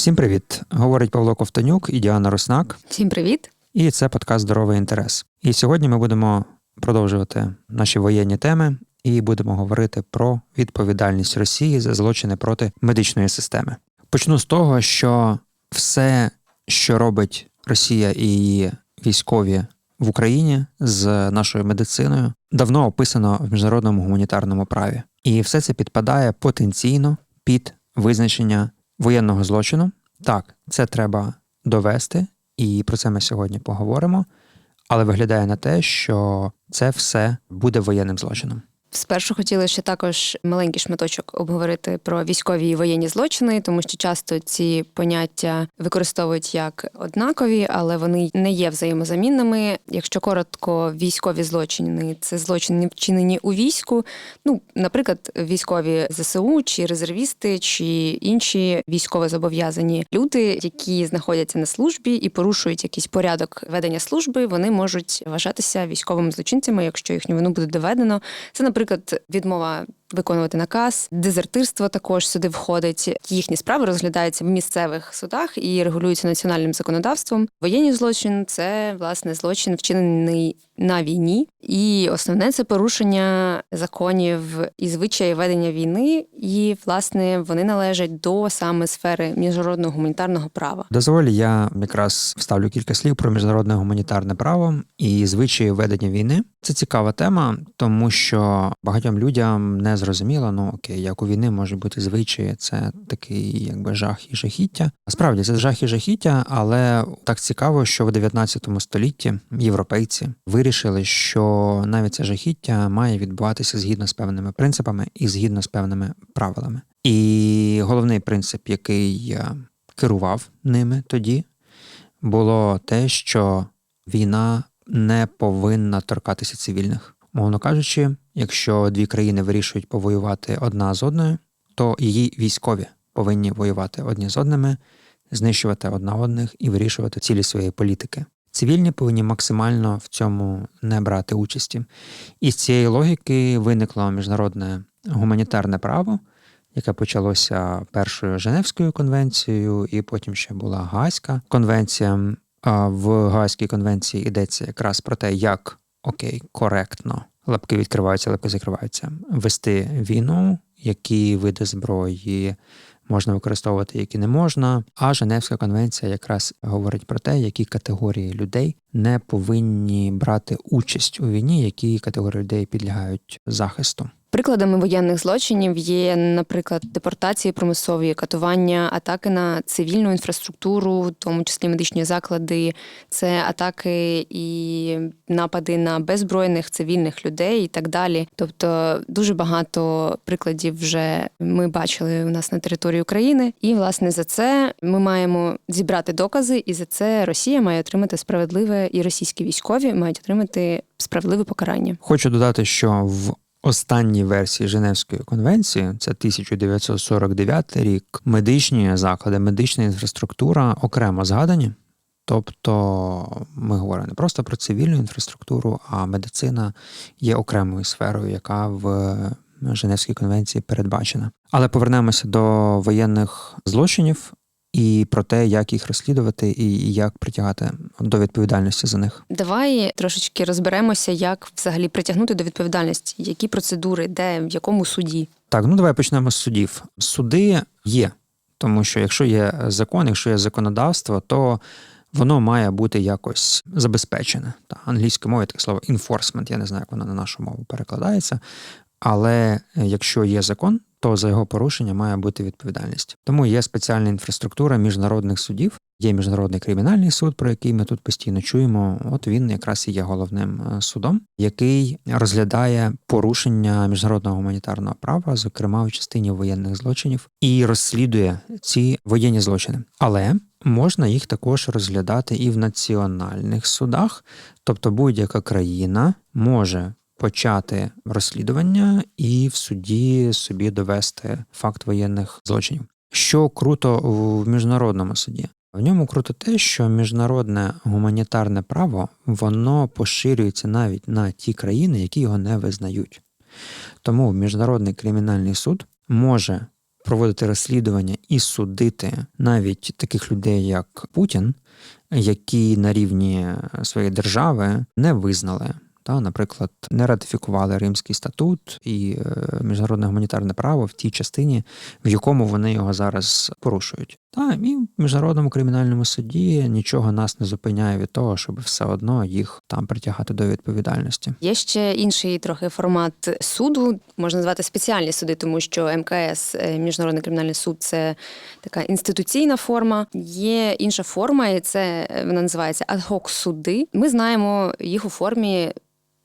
Всім привіт! Говорить Павло Ковтонюк і Діана Руснак. Всім привіт! І це подкаст Здоровий інтерес. І сьогодні ми будемо продовжувати наші воєнні теми і будемо говорити про відповідальність Росії за злочини проти медичної системи. Почну з того, що все, що робить Росія і її військові в Україні з нашою медициною, давно описано в міжнародному гуманітарному праві, і все це підпадає потенційно під визначення воєнного злочину. Так, це треба довести, і про це ми сьогодні поговоримо. Але виглядає на те, що це все буде воєнним злочином. Спершу хотіли ще також маленький шматочок обговорити про військові і воєнні злочини, тому що часто ці поняття використовують як однакові, але вони не є взаємозамінними. Якщо коротко, військові злочини це злочини вчинені у війську. Ну, наприклад, військові ЗСУ чи резервісти, чи інші військово зобов'язані люди, які знаходяться на службі і порушують якийсь порядок ведення служби, вони можуть вважатися військовими злочинцями, якщо їхню вину буде доведено. Це, наприклад наприклад, відмова виконувати наказ, дезертирство також сюди входить. Їхні справи розглядаються в місцевих судах і регулюються національним законодавством. Воєнні злочин це власне злочин, вчинений на війні, і основне це порушення законів і звичаї ведення війни, і власне вони належать до саме сфери міжнародного гуманітарного права. Дозволь, я якраз вставлю кілька слів про міжнародне гуманітарне право і звичаї ведення війни. Це цікава тема, тому що багатьом людям не зрозуміло, ну окей, як у війни може бути звичаї, це такий якби жах і жахіття. Справді це жах і жахіття, але так цікаво, що в 19 столітті європейці вирішили, що навіть це жахіття має відбуватися згідно з певними принципами і згідно з певними правилами. І головний принцип, який керував ними тоді, було те, що війна не повинна торкатися цивільних. Мовно кажучи, якщо дві країни вирішують повоювати одна з одною, то її військові повинні воювати одні з одними, знищувати одна одних і вирішувати цілі своєї політики. Цивільні повинні максимально в цьому не брати участі. І з цієї логіки виникло міжнародне гуманітарне право, яке почалося першою Женевською конвенцією, і потім ще була Гаазька конвенція. В Гаазькій конвенції йдеться якраз про те, як окей, коректно, лапки відкриваються, лапки закриваються, вести війну, які види зброї можна використовувати, які не можна. А Женевська конвенція якраз говорить про те, які категорії людей не повинні брати участь у війні, які категорії людей підлягають захисту. Прикладами воєнних злочинів є, наприклад, депортації промислові, катування, атаки на цивільну інфраструктуру, в тому числі медичні заклади, це атаки і напади на беззбройних цивільних людей і так далі. Тобто дуже багато прикладів вже ми бачили у нас на території України, і власне за це ми маємо зібрати докази, і за це Росія має отримати справедливе, і російські військові мають отримати справедливе покарання. Хочу додати, що в останній версії Женевської конвенції, це 1949 рік, медичні заклади, медична інфраструктура окремо згадані. Тобто ми говоримо не просто про цивільну інфраструктуру, а медицина є окремою сферою, яка в Женевській конвенції передбачена. Але повернемося до воєнних злочинів і про те, як їх розслідувати і як притягати до відповідальності за них. Давай трошечки розберемося, як взагалі притягнути до відповідальності, які процедури, де в якому суді. Так, ну давай почнемо з судів. Суди є, тому що якщо є закон, якщо є законодавство, то воно має бути якось забезпечене. Та англійською мовою таке слово enforcement, я не знаю, як воно на нашу мову перекладається. Але якщо є закон, то за його порушення має бути відповідальність. Тому є спеціальна інфраструктура міжнародних судів. Є міжнародний кримінальний суд, про який ми тут постійно чуємо. От він якраз і є головним е, судом, який розглядає порушення міжнародного гуманітарного права, зокрема в частині воєнних злочинів, і розслідує ці воєнні злочини. Але можна їх також розглядати і в національних судах, тобто будь-яка країна може почати розслідування і в суді собі довести факт воєнних злочинів. Що круто в міжнародному суді? В ньому круто те, що міжнародне гуманітарне право воно поширюється навіть на ті країни, які його не визнають. Тому Міжнародний кримінальний суд може проводити розслідування і судити навіть таких людей, як Путін, які на рівні своєї держави не визнали. Та, наприклад, не ратифікували Римський статут і е, міжнародне гуманітарне право в тій частині, в якому вони його зараз порушують. Та і в міжнародному кримінальному суді нічого нас не зупиняє від того, щоб все одно їх там притягати до відповідальності. Є ще інший трохи формат суду, можна назвати спеціальні суди, тому що МКС, е, Міжнародний кримінальний суд, це така інституційна форма. Є інша форма, і це е, вона називається адхок суди. Ми знаємо їх у формі.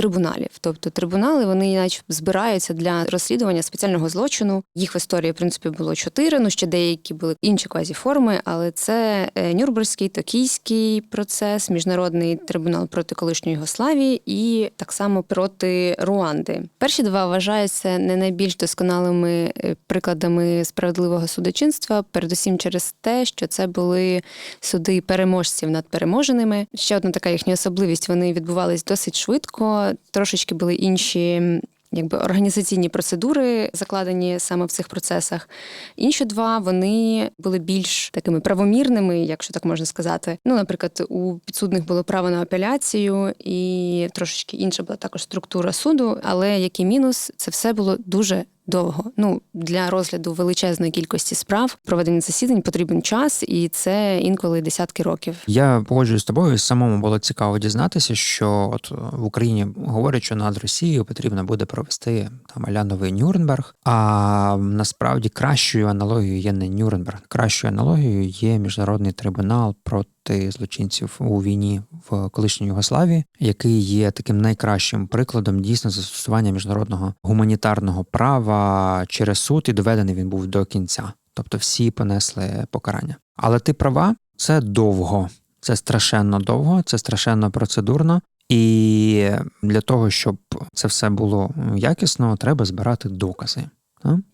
Трибуналів, тобто трибунали, вони наче збираються для розслідування спеціального злочину. Їх в історії, в принципі, було чотири. Ну ще деякі були інші квазіформи, але це е, Нюрнберзький, Токійський процес, міжнародний трибунал проти колишньої Югославії і так само проти Руанди. Перші два вважаються не найбільш досконалими е, прикладами справедливого судочинства, передусім через те, що це були суди переможців над переможеними. Ще одна така їхня особливість: вони відбувались досить швидко трошечки були інші. Якби організаційні процедури закладені саме в цих процесах. Інші два вони були більш такими правомірними, якщо так можна сказати. Ну, наприклад, у підсудних було право на апеляцію, і трошечки інша була також структура суду. Але який мінус, це все було дуже довго. Ну для розгляду величезної кількості справ проведення засідань потрібен час, і це інколи десятки років. Я погоджуюсь з тобою. Самому було цікаво дізнатися, що от в Україні говорять, що над Росією потрібно буде провести там аля новий Нюрнберг. А насправді кращою аналогією є не Нюрнберг. Кращою аналогією є міжнародний трибунал проти злочинців у війні в колишній Югославії, який є таким найкращим прикладом дійсно застосування міжнародного гуманітарного права через суд, і доведений він був до кінця. Тобто всі понесли покарання. Але ти права, це довго, це страшенно довго, це страшенно процедурно. І для того, щоб це все було якісно, треба збирати докази.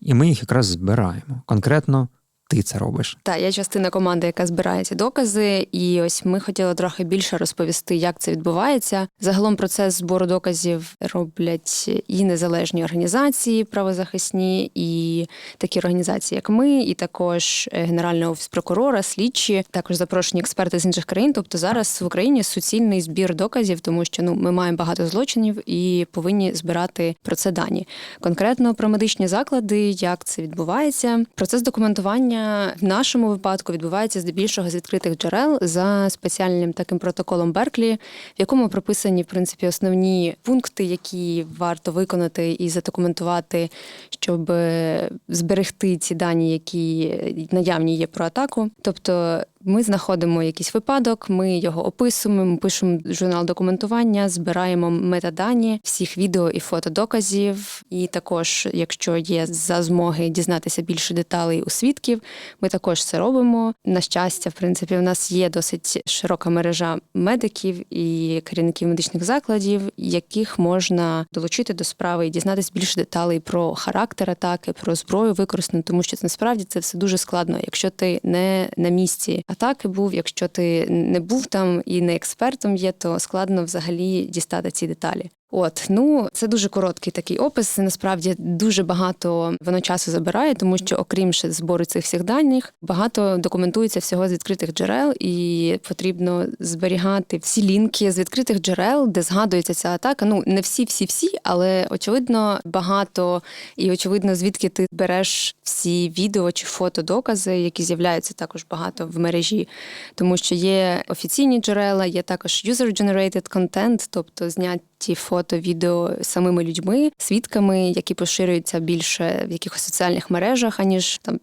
І ми їх якраз збираємо. Конкретно ти це робиш. Так, я частина команди, яка збирає ці докази, і ось ми хотіли трохи більше розповісти, як це відбувається. Загалом процес збору доказів роблять і незалежні організації правозахисні, і такі організації, як ми, і також е, Генеральний офіс прокурора, слідчі, також запрошені експерти з інших країн. Тобто зараз в Україні суцільний збір доказів, тому що ну ми маємо багато злочинів і повинні збирати про це дані. Конкретно про медичні заклади, як це відбувається. Процес документування в нашому випадку відбувається здебільшого з відкритих джерел за спеціальним таким протоколом Берклі, в якому прописані в принципі основні пункти, які варто виконати і задокументувати, щоб е, зберегти ці дані, які наявні є про атаку. Тобто ми знаходимо якийсь випадок, ми його описуємо, ми пишемо журнал документування, збираємо метадані всіх відео і фотодоказів. І також, якщо є за змоги дізнатися більше деталей у свідків, ми також це робимо. На щастя, в принципі, в нас є досить широка мережа медиків і керівників медичних закладів, яких можна долучити до справи і дізнатися більше деталей про характер атаки, про зброю використану, тому що це насправді це все дуже складно. Якщо ти не на місці атаки був, якщо ти не був там і не експертом є, то складно взагалі дістати ці деталі. От, ну це дуже короткий такий опис. Насправді дуже багато воно часу забирає, тому що, окрім ще збору цих всіх даних, багато документується всього з відкритих джерел, і потрібно зберігати всі лінки з відкритих джерел, де згадується ця атака. Ну не всі, всі, всі, але очевидно багато і очевидно, звідки ти береш всі відео чи фотодокази, які з'являються також багато в мережі, тому що є офіційні джерела, є також user-generated content, тобто зняті фото, відео самими людьми, свідками, які поширюються більше в якихось соціальних мережах, аніж там.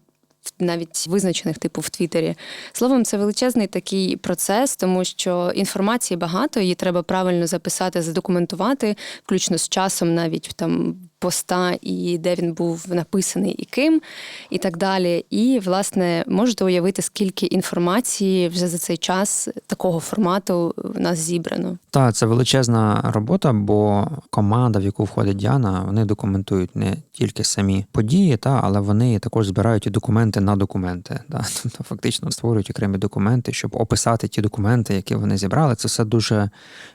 Навіть визначених типу в Твіттері. Словом, це величезний такий процес, тому що інформації багато, її треба правильно записати, задокументувати, включно з часом, навіть там поста і де він був написаний і ким, і так далі. І, власне, можете уявити, скільки інформації вже за цей час такого формату в нас зібрано. Так, це величезна робота, бо команда, в яку входить Діана, вони документують не тільки самі події, та але вони також збирають і документи на документи. Та? Тобто фактично створюють окремі документи, щоб описати ті документи, які вони зібрали. Це все дуже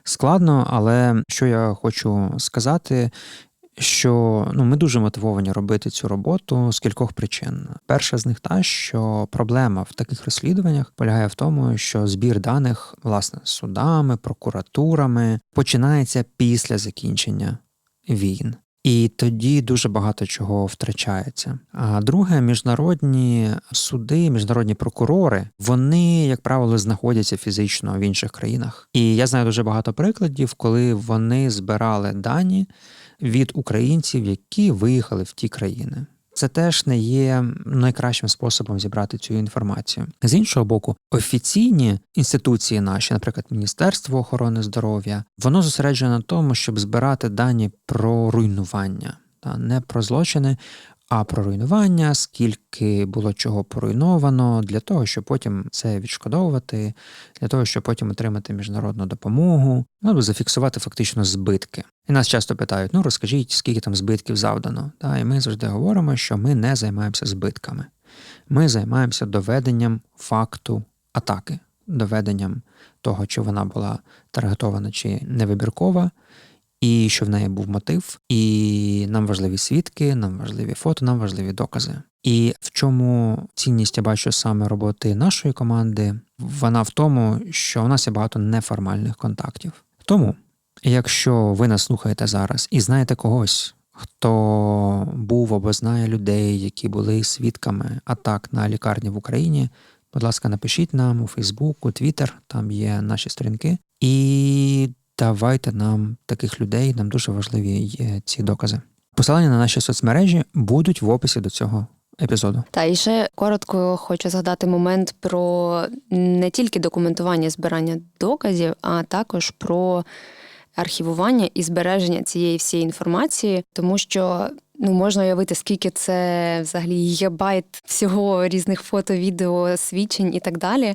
складно. Але що я хочу сказати, що ну ми дуже мотивовані робити цю роботу з кількох причин. Перша з них та, що проблема в таких розслідуваннях полягає в тому, що збір даних власне судами, прокуратурами починається після закінчення війн. І тоді дуже багато чого втрачається. А друге, міжнародні суди, міжнародні прокурори, вони, як правило, знаходяться фізично в інших країнах. І я знаю дуже багато прикладів, коли вони збирали дані від українців, які виїхали в ті країни. Це теж не є найкращим способом зібрати цю інформацію. З іншого боку, офіційні інституції наші, наприклад, Міністерство охорони здоров'я, воно зосереджено на тому, щоб збирати дані про руйнування, та не про злочини, а про руйнування, скільки було чого поруйновано, для того, щоб потім це відшкодовувати, для того, щоб потім отримати міжнародну допомогу, ну зафіксувати фактично збитки. І нас часто питають: ну розкажіть, скільки там збитків завдано. Та, і ми завжди говоримо, що ми не займаємося збитками. Ми займаємося доведенням факту атаки, доведенням того, чи вона була таргетована чи невибіркова, і що в неї був мотив, і нам важливі свідки, нам важливі фото, нам важливі докази. І в чому цінність я бачу саме роботи нашої команди, вона в тому, що у нас є багато неформальних контактів. Тому, якщо ви нас слухаєте зараз і знаєте когось, хто був або знає людей, які були свідками атак на лікарні в Україні, будь ласка, напишіть нам у Фейсбук, у Твіттер, там є наші сторінки. І давайте нам таких людей, нам дуже важливі є ці докази. Посилання на наші соцмережі будуть в описі до цього епізоду. Та і ще коротко хочу згадати момент про не тільки документування збирання доказів, а також про архівування і збереження цієї всієї інформації, тому що. Ну, можна уявити, скільки це взагалі гігабайт всього різних фото, відео, свідчень і так далі.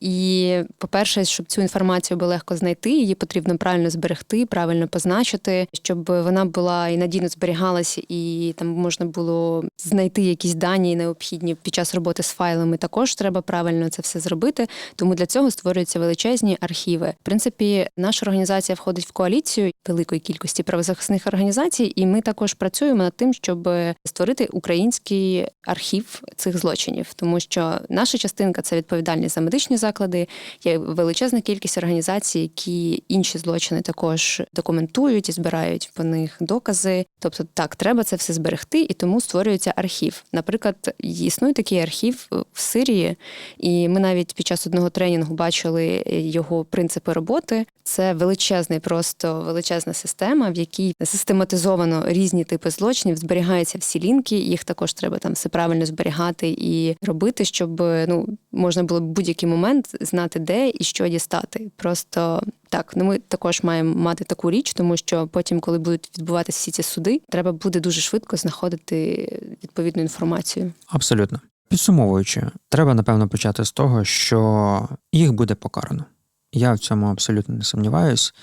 І, по-перше, щоб цю інформацію було легко знайти, її потрібно правильно зберегти, правильно позначити, щоб вона була і надійно зберігалася, і там можна було знайти якісь дані необхідні під час роботи з файлами. Також треба правильно це все зробити. Тому для цього створюються величезні архіви. В принципі, наша організація входить в коаліцію великої кількості правозахисних організацій, і ми також працюємо над тим, щоб створити український архів цих злочинів, тому що наша частинка це відповідальність за медичні заклади. Є величезна кількість організацій, які інші злочини також документують і збирають по них докази. Тобто, так, треба це все зберегти, і тому створюється архів. Наприклад, існує такий архів в Сирії, і ми навіть під час одного тренінгу бачили його принципи роботи. Це величезний, просто величезна система, в якій систематизовано різні типи злочинів, зберігаються всі лінки. Їх також треба там все правильно зберігати і робити, щоб ну можна було в будь-який момент знати, де і що дістати. Просто так, ну ми також маємо мати таку річ, тому що потім, коли будуть відбуватися всі ці суди, треба буде дуже швидко знаходити відповідну інформацію. Абсолютно. Підсумовуючи, треба напевно почати з того, що їх буде покарано. Я в цьому абсолютно не сумніваюсь.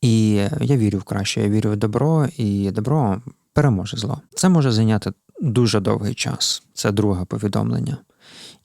І я вірю в краще, я вірю в добро, і добро переможе зло. Це може зайняти дуже довгий час. Це друге повідомлення.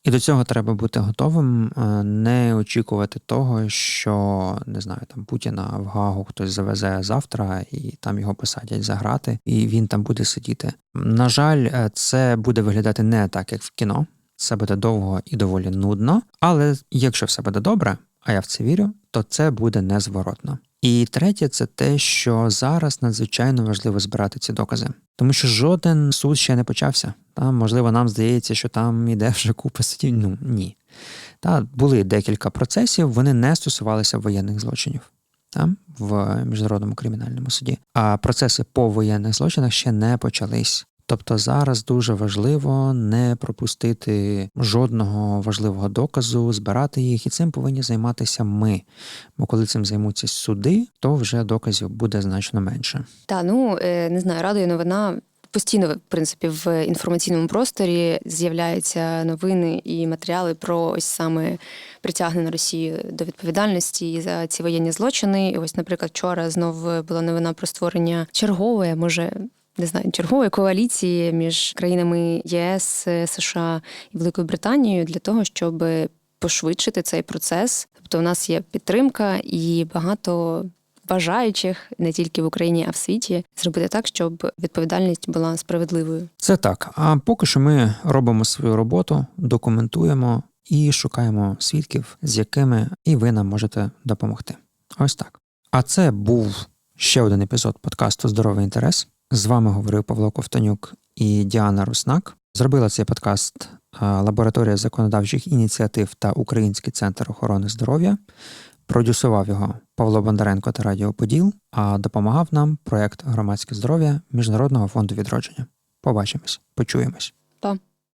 І до цього треба бути готовим, е, не очікувати того, що не знаю, там Путіна в Гагу хтось завезе завтра і там його посадять за грати, і він там буде сидіти. На жаль, е, це буде виглядати не так, як в кіно. Це буде довго і доволі нудно. Але якщо все буде добре, а я в це вірю, то це буде незворотно. І третє, це те, що зараз надзвичайно важливо збирати ці докази, тому що жоден суд ще не почався. Та, можливо, нам здається, що там іде вже купа судів. Ну ні. Та, були декілька процесів, вони не стосувалися воєнних злочинів там, в міжнародному кримінальному суді. А процеси по воєнних злочинах ще не почались. Тобто зараз дуже важливо не пропустити жодного важливого доказу, збирати їх, і цим повинні займатися ми. Бо коли цим займуться суди, то вже доказів буде значно менше. Та ну е, не знаю, радує новина. Постійно, в принципі, в інформаційному просторі з'являються новини і матеріали про ось саме притягнення Росії до відповідальності за ці воєнні злочини. І ось, наприклад, вчора знов була новина про створення чергової, може не знаю, чергової коаліції між країнами ЄС, США і Великою Британією для того, щоб пошвидшити цей процес. Тобто, у нас є підтримка і багато бажаючих не тільки в Україні, а в світі зробити так, щоб відповідальність була справедливою. Це так. А поки що ми робимо свою роботу, документуємо і шукаємо свідків, з якими і ви нам можете допомогти. Ось так. А це був ще один епізод подкасту Здоровий інтерес. З вами говорив Павло Ковтонюк і Діана Руснак. Зробила цей подкаст е, лабораторія законодавчих ініціатив та Український центр охорони здоров'я. Продюсував його Павло Бондаренко та Радіо Поділ, а допомагав нам проект громадське здоров'я Міжнародного фонду відродження. Побачимось, почуємось. Па.